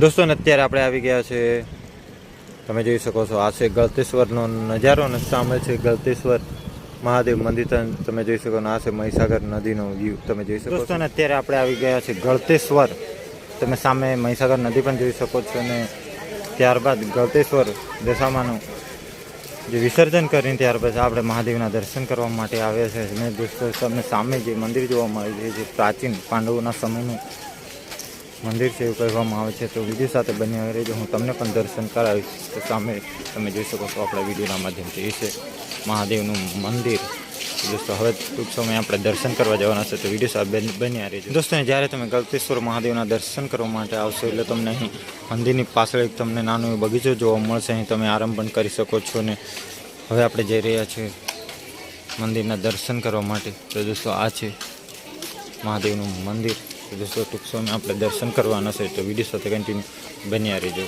દોસ્તો ને અત્યારે આપણે આવી ગયા છે. તમે જોઈ શકો છો આ છે ગળતેશ્વરનો નજારો અને સામે છે ગળતેશ્વર મહાદેવ મંદિર. તમે જોઈ શકો ને આ છે મહીસાગર નદીનો વ્યૂ તમે જોઈ શકો દોસ્તો ને અત્યારે આપણે આવી ગયા છે ગળતેશ્વર તમે સામે મહીસાગર નદી પણ જોઈ શકો છો અને ત્યારબાદ ગળતેશ્વર દશામાનું જે વિસર્જન કરીને ત્યારબાદ આપણે મહાદેવના દર્શન કરવા માટે આવ્યા છે. અને દોસ્તો તમને સામે જે મંદિર જોવા મળે છે જે પ્રાચીન પાંડવોના સમયનું મંદિર છે એવું કહેવામાં આવે છે. તો વીડિયો સાથે બની રહેજો. હું તમને પણ દર્શન કરાવીશ. તો સામે તમે જોઈ શકો છો આપણા વિડીયોના માધ્યમથી. એ છે મહાદેવનું મંદિર. દોસ્તો હવે ટૂંક સમય આપણે દર્શન કરવા જવાના છે, તો વીડિયો સાથે બન- બન્યા રહેજો. દોસ્તો જ્યારે તમે ગલતેશ્વર મહાદેવના દર્શન કરવા માટે આવશો, એટલે તમને અહીં મંદિરની પાછળ એક તમને નાનો એવો બગીચો જોવા મળશે. અહીં તમે આરામ પણ કરી શકો છો ને હવે આપણે જઈ રહ્યા છીએ મંદિરના દર્શન કરવા માટે. તો દોસ્તો, આ છે મહાદેવનું મંદિર. દોસ્તો ટૂંક સમયમાં આપણે દર્શન કરવાના છે, તો વીડિયો સાથે કન્ટિન્યુ બન્યા રહેજો.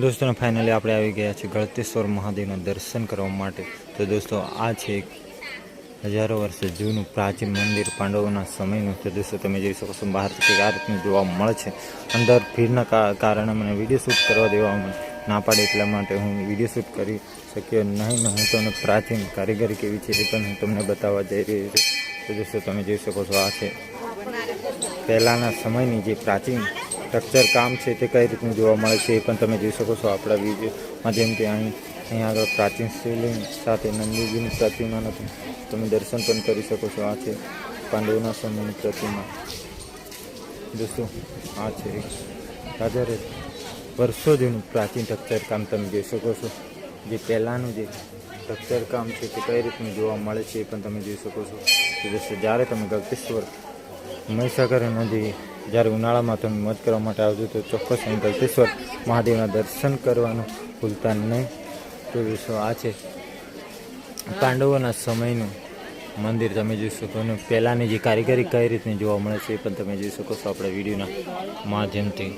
દોસ્તોને ફાઇનલી આપણે આવી ગયા છીએ ગળતેશ્વર મહાદેવના દર્શન કરવા માટે. તો દોસ્તો, આ છે હજારો વર્ષે જૂનું પ્રાચીન મંદિર પાંડવોના સમયનું. તો દોસ્તો, તમે જોઈ શકો છો, બહારથી કંઈક આ રીતનું જોવા મળે છે. અંદર ભીડના કા- કારણે મને વીડિયો શૂટ કરવા દેવામાં ના પાડે એટલા માટે હું વીડિયો શૂટ કરી શક્યો નહીં. હું તમને પ્રાચીન કારીગરી કેવી છે એ પણ હું તમને બતાવવા જઈ રહ્યો છું. તો દોસ્તો, તમે જોઈ શકો છો, આ છે પહેલાંના સમયની જે પ્રાચીન સ્ટ્રક્ચર કામ છે તે કઈ રીતનું જોવા મળે છે એ પણ તમે જોઈ શકો છો આપણા વીડિયો માધ્યમથી. અહીં અહીં આગળ પ્રાચીન શિવલિંગ સાથે નંદીજીની પ્રતિમાનો તમે- દર્શન પણ કરી શકો છો. આ છે પાંડવોના સમયની પ્રતિમા. દોસ્તો, આ છે રાજા વર્ષો જૂનું પ્રાચીન કામ તમે જોઈ શકો છો. જે પહેલાંનું જે કામ છે તે કઈ રીતનું જોવા મળે છે એ પણ તમે જોઈ શકો છો. દોસ્તો, જ્યારે તમે ગલતેશ્વર મહીસાગર નદી જ્યારે ઉનાળામાં તમે મોજ કરવા માટે આવજો તો ચોક્કસ ગલતેશ્વર મહાદેવના દર્શન કરવાનું ભૂલતા નહીં. તો જોશો આ છે પાંડવોના સમયનું મંદિર. તમે જોઈ શકો અને પહેલાંની જે કારીગરી કઈ રીતની જોવા મળે છે એ પણ તમે જોઈ શકો છો આપણા વિડીયોના માધ્યમથી.